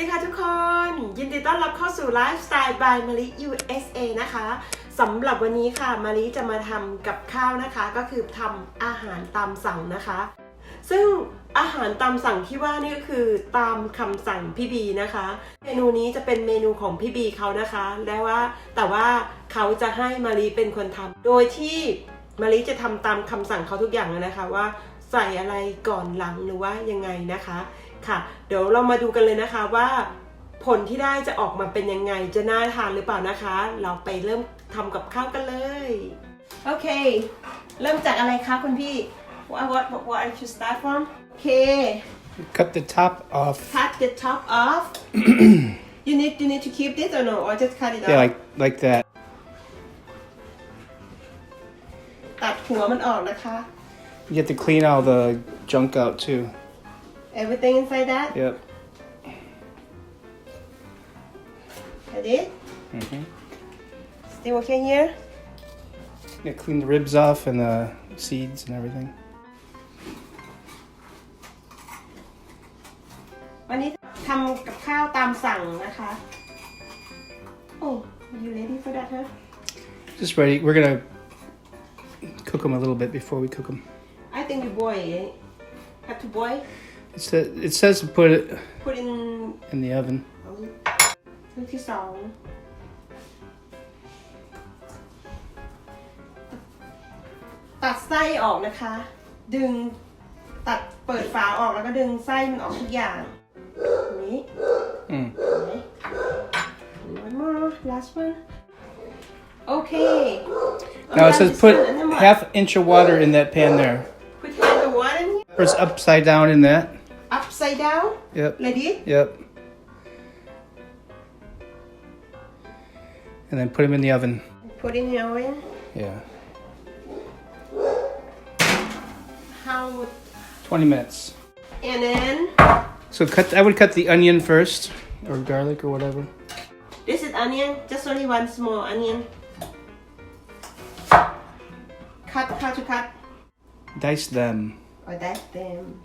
ดีค่ะทุกคน ยินดีต้อนรับเข้าสู่ไลฟ์สไตล์ by มาริ USA นะคะสำหรับวันนี้ค่ะมาริจะมาทำกับข้าวนะคะ ก็คือทำอาหารตามสั่งนะคะ ซึ่งอาหารตามสั่งที่ว่านี่ก็คือตามคำสั่งพี่บีนะคะ เมนูนี้จะเป็นเมนูของพี่บีเขานะคะ และว่าแต่ว่าเขาจะให้มารีเป็นคนทำโดยที่มารีจะทำตามคำสั่งเขาทุกอย่างเลยนะคะว่าใส่อะไรก่อนหลังหรือว่ายังไงนะคะ ค่ะ เดี๋ยวเรามาดูกันเลยนะคะว่าผลที่ได้จะออกมาเป็นยังไง จะน่าทานหรือเปล่านะคะ เราไปเริ่มทำกับข้าวกันเลย โอเค เริ่มจากอะไรคะคุณพี่ what what what what I should start from โอเค Cut the top off. cut the top off you need you need to keep this or no or just cut it off Yeah, like like that. ตัดหัวมันออกนะคะ You have to clean all the junk out too. everything inside that Yep. that it hmm still okay here Yeah, clean the ribs off and the seeds and everything. วันนี้ทำกับข้าวตามสั่งนะคะ oh you ready for that huh Just ready. We're gonna cook them a little bit before we cook them. I think you boil it have to boil It says it says to put it put in in the oven. ลูกที่สองตัดไส้ออกนะคะ ดึงตัดเปิดฝาออกแล้วก็ดึงไส้มันออกทุกอย่างอย่างนี้ Mm. one more last one okay Now it says put and then what? half inch of water in that pan there. put half the water in here First upside down in that. upside down Yep. this Yep. And then put them in the oven. put in the oven Yeah. how 20 minutes. and then So cut. I would cut the onion first, or garlic, or whatever. This is onion, just only one small onion. Cut, how to cut? Dice them. Or dice them.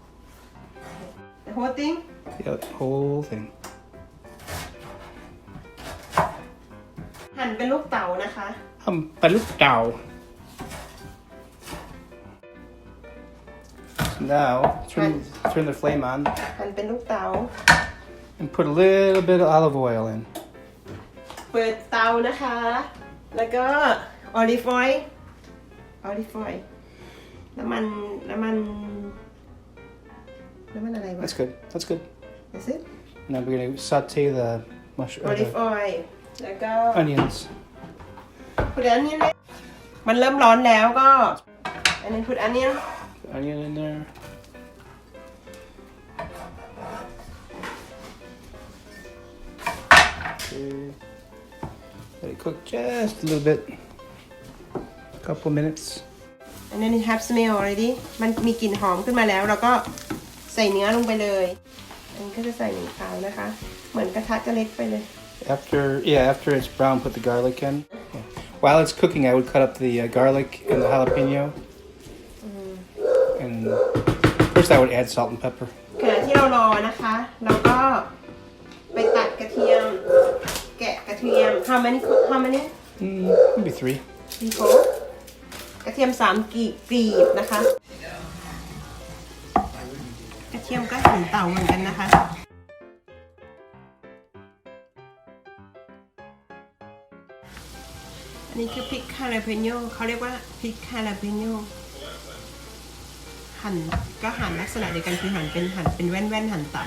The whole thing? Yep, whole thing. หั่นเป็นลูกเต๋านะคะ Um, palutao. So now turn turn the flame on หั่นเป็นลูกเต๋า and put a little bit of olive oil in. เปิดเตานะคะ แล้วก็ออลิฟออยล์ออลิฟออยล์น้ำมันน้ำมัน น้ำมันอะไรวะ That's good. That's good. That's it And then we're gonna saute the mush ออ or ลิฟ the ออยล์แล้วก็ onions. พุดอันนี้มันเริ่มร้อนแล้วก็ อันนี้พุดอันนี้ Put onion in there. Okay. Let it cook just a little bit. Couple minutes. อันนี้ have smell already มันมีกลิ่นหอมขึ้นมาแล้ว เราก็ ใส่เนื้อลงไปเลย อันนี้ก็จะใส่หนึ่งคราวนะคะ เหมือนกระทะจะเล็กไปเลย After yeah, after it's brown, put the garlic in. Yeah. While it's cooking, I would cut up the uh, garlic and the jalapeno. And first, I would add salt and pepper. ขณะที่เรารอนะคะเราก็ไปตัดกระเทียม แกะกระเทียม how many how many Mm, maybe three. ดีโฟกระเทียมสามกรีบกรีบนะคะกระ เคี่ยมก็หั่นเต่าเหมือนกันนะคะ อันนี้คือพริกคาราเปโยเขาเรียกว่าพริกคาราเปโยหั่นก็หั่นลักษณะเดียวกันคือหั่นเป็นหั่นเป็นแว่นแว่นหั่นเต่า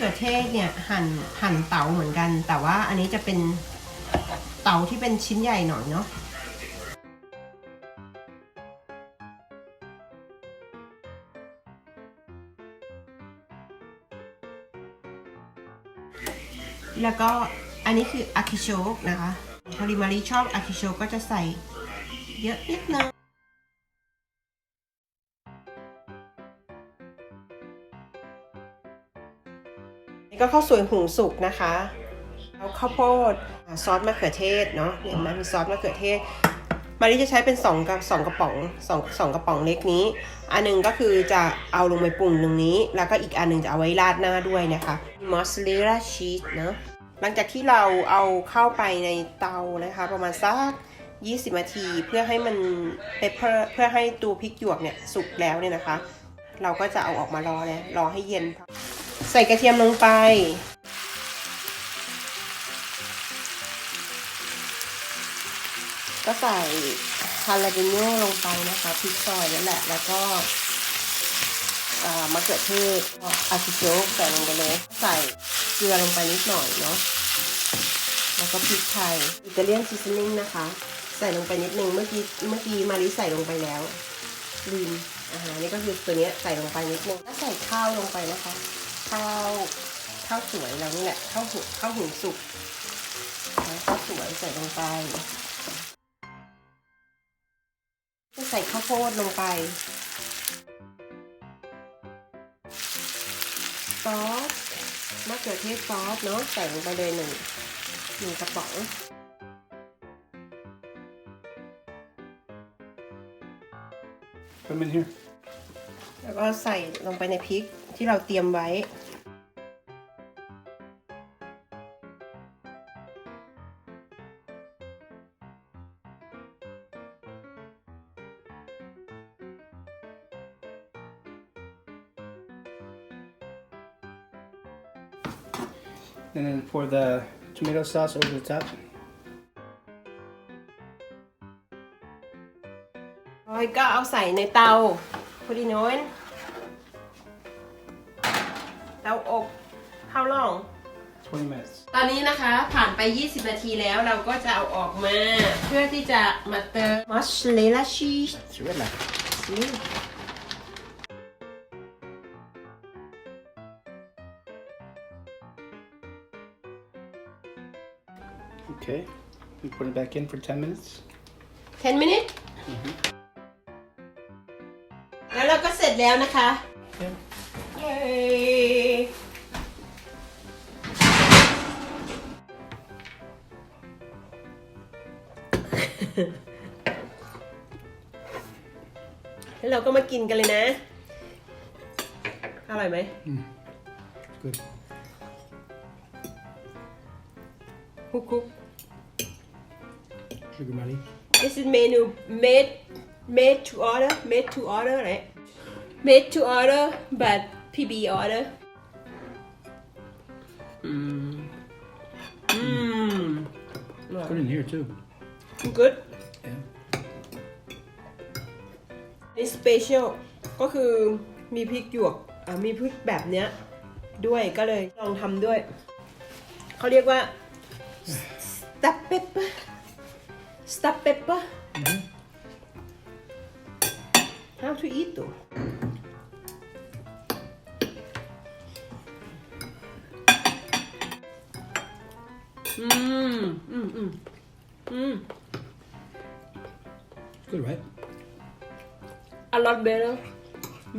เขือเทศเนี่ยหั่นหั่นเต๋าเหมือนกัน แต่ว่าอันนี้จะเป็นเต๋าที่เป็นชิ้นใหญ่หน่อยเนาะแล้วก็อันนี้คืออาคิโชกนะคะพอริมารีชอบอาคิโชกก็จะใส่เยอะนิดนึง ก็ข้าวสวยหุงสุกนะคะแล้วข้าวโพดซอสมะเขือเทศเนาะเนี่ยเห็นไหมมีซอสมะเขือเทศมาริจะใช้เป็น2กับสองกระป๋องสองสองกระป๋องเล็กนี้ อันหนึงก็คือจะเอาลงไปปรุงตรงนี้ แล้วก็อีกอันหนึงจะเอาไว้ราดหน้าด้วยนะคะมอสซาเรลล่าชีสเนาะหลังจากที่เราเอาเข้าไปในเตานะคะ ประมาณสัก 20 นาทีเพื่อให้มันเปเปอร์เพื่อให้ตัวพริกหยวกเนี่ยสุกแล้วเนี่ยนะคะ เราก็จะเอาออกมารอเลยรอให้เย็น ใส่กระเทียมลงไป ก็ใส่ฮาลาเปโน่ลงไปนะคะพริกซอยนั่นแหละ แล้วก็มะเขือเทศอาซิโจกใส่ลงไปเลย ใส่เกลือลงไปนิดหน่อยเนาะ แล้วก็พริกไทย อิตาเลียนซีซันนิ่งนะคะ ใส่ลงไปนิดนึง เมื่อกี้ เมื่อกี้มาริใส่ลงไปแล้วลืมอาหารนี่ก็คือตัวนี้ใส่ลงไปนิดนึงแล้วใส่ข้าวลงไปนะคะ ข้าวข้าวสวยเรานี่แหละข้าวหุงข้าวหุงสุกนะข้าวสวยใส่ลงไปจะใส่ข้าวโพดลงไปซอสมะเขือเทศซอสเนาะใส่ลงไปเลยหนึ่งหนึ่งกระป๋อง Put them in here. แล้วก็ใส่ลงไปในพริก ที่เราเตรียมไว้ And then pour the tomato sauce over the top. ร้อยก็เอาใส่ในเตาพอดีโน้น เตาอบ how long 20 minutes. ตอนนี้นะคะผ่านไป 20 นาทีแล้วเราก็จะเอาออกมา เพื่อที่จะมาเติมมอสซาเรลล่าชีส Mozzarella. 'Kay. We put it back in for 10 minutes. 10 minutes แล้วเราก็เสร็จแล้วนะคะ Yeah. เย้ แล้วเราก็มากินกันเลยนะ อร่อยไหม Good. คุกคุก Sugar money. This is menu made made to order made to order right made to order but PB order อืมอืม Put it in here too. good นี่ special ก็คือมีพริกหยวกอ่ามีพริกแบบเนี้ยด้วยก็เลยลองทำด้วย เขาเรียกว่า stuff pepper stuff pepper how to eat though Mm, mm, mm, mm. It's good, right? A lot better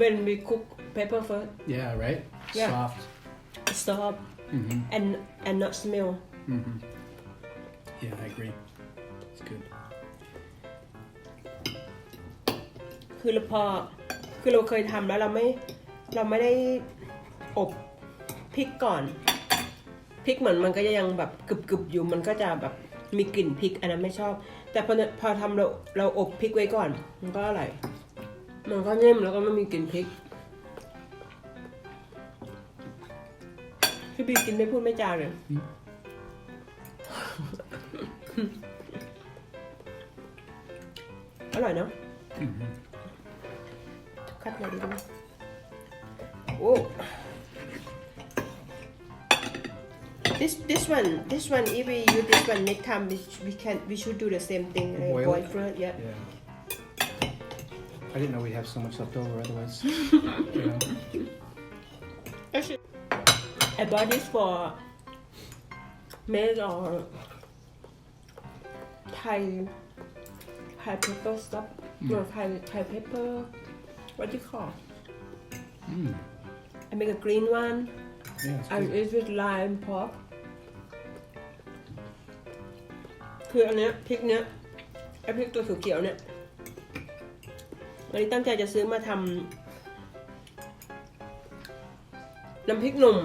when we cook pepper first. Yeah, right? Yeah. Soft. Stop Mm-hmm. and and not smell. Mm-hmm. Yeah, I agree. It's good. คือเราพอคือเราเคยทำแล้วเราไม่เราไม่ได้อบพริกก่อนพริกเหมือนมันก็จะยังแบบกรึบๆอยู่มันก็จะแบบมีกลิ่นพริกอันนั้นไม่ชอบ แต่พอพอทำเราเราอบพริกไว้ก่อน มันก็อร่อย มันก็นิ่มแล้วก็ไม่มีกลิ่นพริก พี่บีกินไม่พูดไม่จาเลยอร่อยเนาะคัดมาดีไหมโอ้ this this one this one if we use this one next time we, sh- we can we should do the same thing like Boil boil it? first yeah Yeah. I didn't know we'd have so much left over otherwise. you know. Actually, I bought this for made or Thai Thai pepper stuff no Thai Thai pepper what do you call Mm. I make a green one Yeah, it's and good. eat with lime pork คืออันเนี้ยพริกเนี้ยไอพริกตัวเขียวๆเนี่ย วันนี้ตั้งใจจะซื้อมาทำน้ำพริกหนุ่ม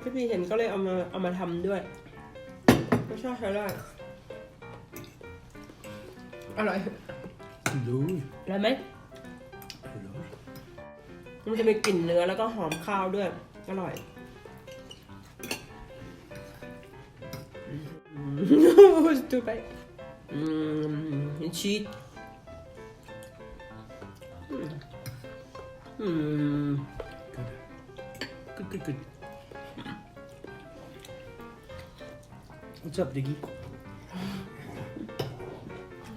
พี่พีเห็นก็เลยเอามาเอามาทำด้วยรสชาติใช้ได้อร่อย Lord. อร่อยไหม Lord. มันจะมีกลิ่นเนื้อแล้วก็หอมข้าวด้วย อร่อยดูไปอืม ชีสอืม Good. Good, good, good. What's up, Diggy?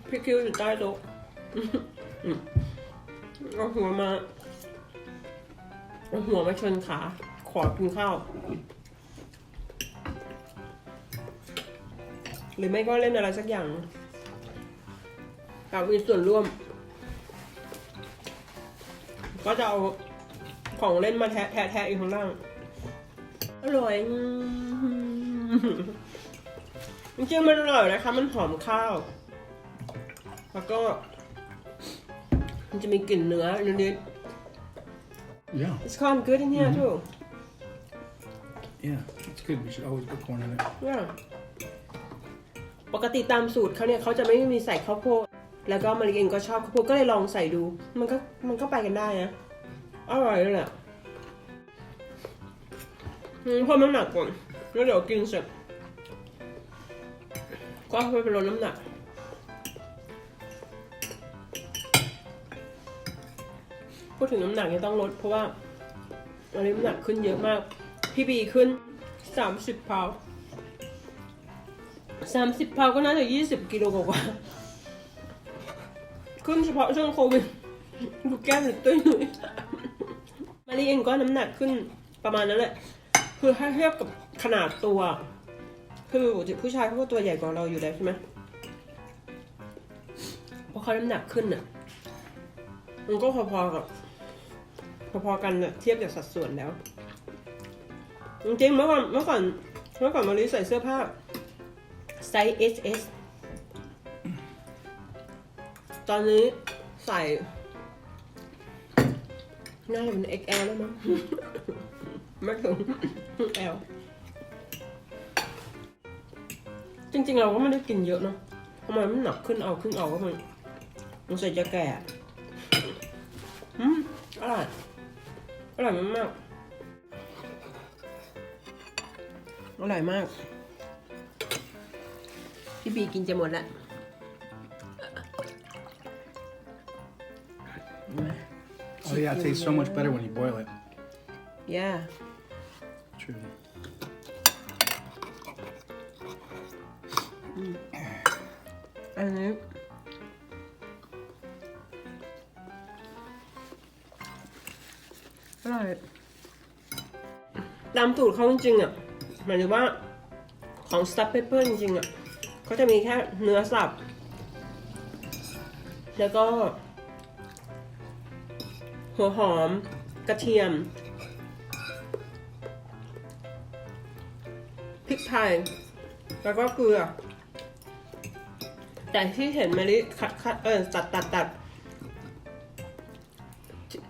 พี่คิวอยู่ใต้โต๊ะอืมเอาหัวมาเอาหัวมาชนขา ขอกินข้าว หรือไม่ก็เล่นอะไรสักอย่างอยากมีส่วนร่วม ก็จะเอาของเล่นมาแทะแทะแทะอยู่ข้างล่าง อร่อยอืมจริงๆมันอร่อยนะคะ มันหอมข้าว แล้วก็ มันจะมีกลิ่นเนื้อนิด Yeah. ๆ It's kind of good in here too Yeah. It's good. We should always put corn in it. yeah ปกติตามสูตรเขาเนี่ยเขาจะไม่มีใส่ข้าวโพด แล้วก็มาริเองก็ชอบข้าวโพดก็เลยลองใส่ดู มันก็มันก็ไปกันได้นะ อร่อยเลยแหละเพิ่มน้ำหนักก่อน แล้วเดี๋ยวกินเสร็จก็ไปเป็นลดน้ำหนักพูดถึงน้ำหนักเนี่ยต้องลดเพราะว่าตอนนี้น้ำหนักขึ้นเยอะมาก พี่บีขึ้น 30 พาวสามสิบพาวก็น่าจะยี่สิบกิโลกว่า ขึ้นเฉพาะช่วงโควิดดูแก้มหรือตุ้ยหนุ่ยมารีเองก็น้ำหนักขึ้นประมาณนั้นแหละ คือถ้าเทียบกับขนาดตัว คือปกติผู้ชายเขาก็ตัวใหญ่กว่าเราอยู่แล้วใช่ไหมพอเขาน้ำหนักขึ้นน่ะ มันก็พอๆกับพอๆกันน่ะเทียบจากสัดส่วนแล้ว จริงๆเมื่อก่อนเมื่อก่อนเมื่อก่อนมารีใส่เสื้อผ้าไซส์ SS ตอนนี้ใส่ น่าจะเป็น XL แล้วมั้ง ไม่ถึง L จริง ๆ เราก็ไม่ได้กินเยอะเนอะทำไมมันหนักขึ้นเอาขึ้นเอาก็มันมันใส่จะแก่อืมอร่อย อร่อยมากๆอร่อยมาก พี่บีกินจะหมดละ Oh, yeah. It tastes so much better when you boil it. ย่า True. อันนี้อร่อยตามสูตรเขาจริงๆอะหมายถึงว่าของ stuff pepper จริงๆอะเขาจะมีแค่เนื้อสับ แล้วก็ หัวหอม กระเทียม พริกไทย แล้วก็เกลือ แต่ที่เห็นมาลิคัดคัดเออตัดตัดตัด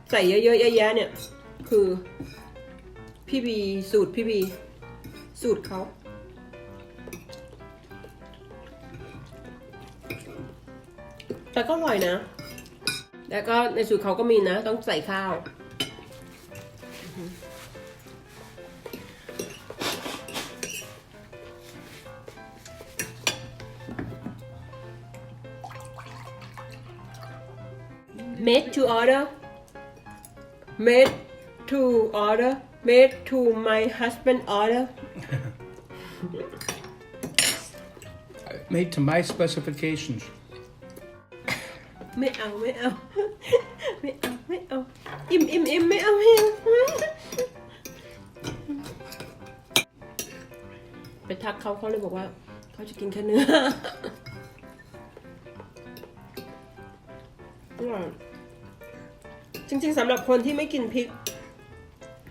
ใส่เยอะๆแยะๆเนี่ย คือพี่บีสูตรพี่บี สูตรเขาแต่ก็อร่อยนะ แล้วก็ในสูตรเขาก็มีนะ ต้องใส่ข้าว made to order made to order made to my husband order Made to my specifications. ไม่เอาไม่เอา ไม่เอา ไม่เอา อิ่มอิ่มอิ่มไม่เอาไม่เอาไปทักเขาเขาเลยบอกว่า เขาจะกินแค่เนื้อจริงๆสำหรับคนที่ไม่กินพริก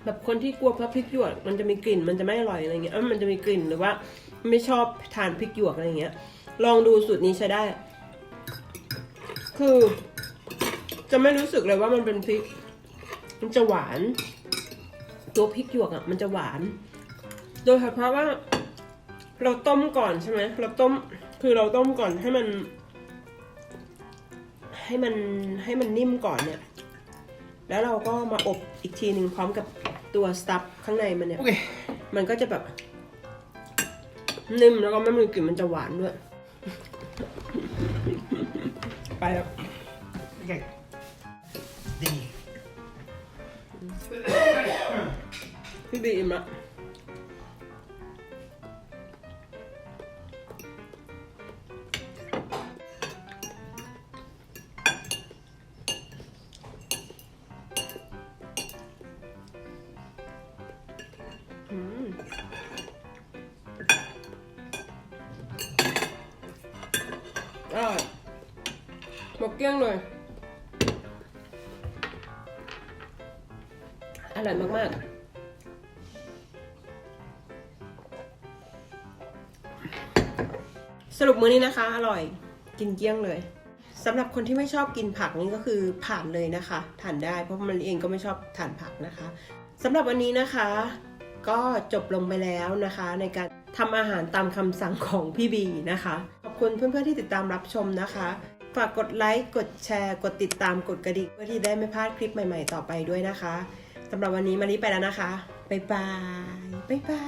แบบคนที่กลัวพระพริกหยวกมันจะมีกลิ่นมันจะไม่อร่อยอะไรเงี้ยเอ้ยมันจะมีกลิ่นหรือว่า ไม่ชอบทานพริกหยวกอะไรเงี้ย ลองดูสูตรนี้ใช้ได้ คือ จะไม่รู้สึกเลยว่ามันเป็นพริก มันจะหวาน ตัวพริกหยวกอะ มันจะหวาน โดยเฉพาะว่า เราต้มก่อนใช่ไหมเราต้ม คือเราต้มก่อนให้มัน ให้มันให้มันนิ่มก่อนเนี่ย แล้วเราก็มาอบอีกทีหนึ่งพร้อมกับตัวสตัฟข้างในมันเนี่ย Okay. มันก็จะแบบ นิ่มแล้วก็ไม่มีกลิ่นมันจะหวานด้วย ไปแล้ว Okay. D. พี่บี เกลี้ยงเลยอร่อยมากๆสรุปมื้อนี้นะคะ อร่อยกินเกลี้ยงเลยสำหรับคนที่ไม่ชอบกินผักนี่ก็คือผ่านเลยนะคะ ทานได้เพราะมันเองก็ไม่ชอบทานผักนะคะสำหรับวันนี้นะคะ ก็จบลงไปแล้วนะคะ ในการทำอาหารตามคำสั่งของพี่บีนะคะ ขอบคุณเพื่อนๆที่ติดตามรับชมนะคะ ฝากกดไลค์ กดแชร์ กดติดตาม กดกระดิ่งเพื่อที่ได้ไม่พลาดคลิปใหม่ๆต่อไปด้วยนะคะสำหรับวันนี้มารีไปแล้วนะคะ บ๊ายบาย บ๊ายบา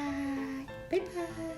ย บ๊ายบาย